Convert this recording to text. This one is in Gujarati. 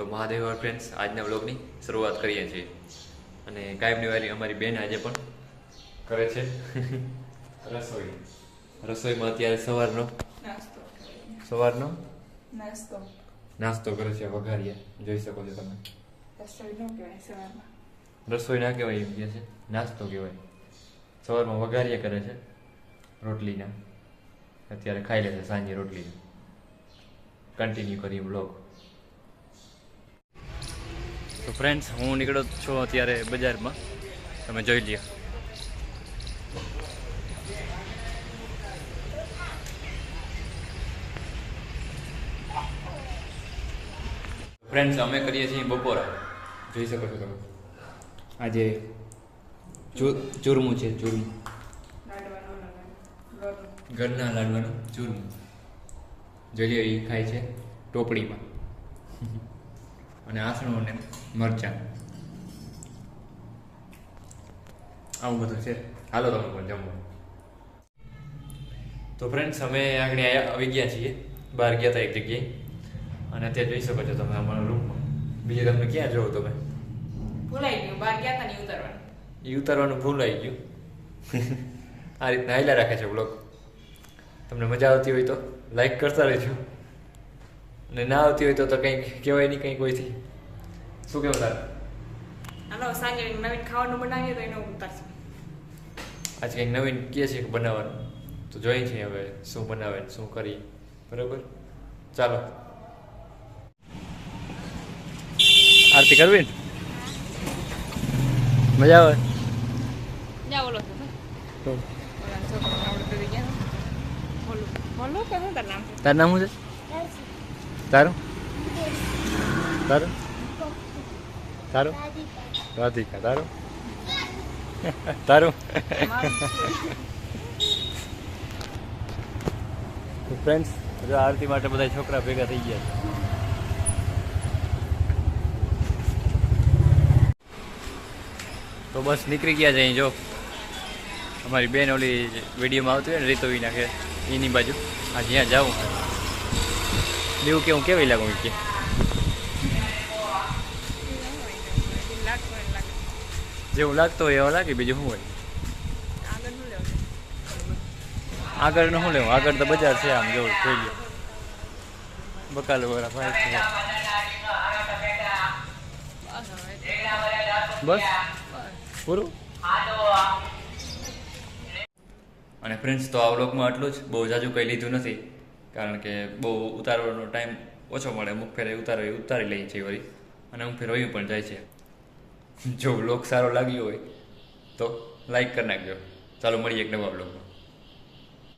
તો મહાદેવ ફ્રેન્ડ્સ આજના વ્લોગની શરૂઆત કરીએ છીએ. અને કાયમની વાલી અમારી બેન આજે પણ કરે છે. રસોઈ. રસોઈમાં અત્યારે સવારનો? સવારનો? નાસ્તો. નાસ્તો કરે છે વઘારિયા જોઈ શકો છો તમે. રસોઈ ના કહેવાય એમ કહે છે. નાસ્તો કહેવાય. સવારમાં વઘારિયા કરે છે રોટલીના. અત્યારે ખાઈ લે છે સાંજે રોટલી કન્ટિન્યુ કરીએ બ્લોગ તો ફ્રેન્ડ્સ હું નીકળો છું અત્યારે બજારમાં. તમે જોઈ લ્યો. ફ્રેન્ડ્સ અમે કરીએ છીએ બપોરા. જોઈ શકો છો તમે. આજે ચૂરમું છે, ચૂરમું. ઘરના લાડવાનું ચૂરમું. જોઈ લ્યો એ ખાય છે ટોપડીમાં. અને આસણો અને મરચાં. આવું બધું છે. હાલો તમે પણ જમવા. તો ફ્રેન્ડ્સ અમે આગળ આવી ગયા છીએ. બહાર ગયા હતા એક જગ્યાએ. અને અત્યારે જોઈ શકો છો તમે અમારા રૂમમાં બીજે તમને ક્યાં જોવો તમે? ભૂલાઈ ગયું. બહાર ગયા હતા ને ઉતરવાનું. એ ઉતારવાનું ભૂલાઈ ગયું. આ રીતના હાઈલા રાખે છે બ્લોગ તમને મજા આવતી હોય તો લાઈક કરતા રહેજો. અને ના આવતી હોય તો તો કંઈક કહેવાય નહીં કંઈ કોઈથી શું કહેવું તારે? હાલો સાંજે નવીન ખાવાનું બનાવીએ તો એનો ઉતારશું. આજે કંઈક નવીન કહે છે બનાવવાનું. તો જોઈએ છીએ હવે શું બનાવે ને શું કરીએ. બરાબર? ચાલો. આરતી કરવી મજા આવે? જા બોલો નામ? તારું નામ શું છે? તારું? તારું? તારું? રાધિકા. તારું? તારું? ફ્રેન્ડ્સ જો આરતી માટે બધા છોકરા ભેગા થઈ ગયા છે. તો બસ નીકળી ગયા છે અહીં જો. અમારી બેન ઓલી વિડીયોમાં આવતી હોય ને રીતો નાખે એની બાજુ. આ જ્યાં જાઉં. દેવું કે હું કેવી લાગું કે જેવું લાગતો હોય એવા લાગે બીજું શું હોય આગળનું શું લેવું આગળ તો બજાર છે આમ જોવું જોઈ લ્યો બકાલો વાળા ભાઈ છે બસ પૂરું અને ફ્રેન્ડ્સ તો આ વ્લોગમાં આટલું જ બહુ જાજુ કંઈ લીધું નથી કારણ કે બહુ ઉતારવાનો ટાઈમ ઓછો મળે. અમુક ફેરે ઉતારો ઉતારી લઈએ છીએ વળી. અને અમુક ફેર પણ જાય છે. જો બ્લોગ સારો લાગ્યો હોય તો લાઈક કરી નાખજો. ચાલો, મળીએ એક નવા વ્લોગમાં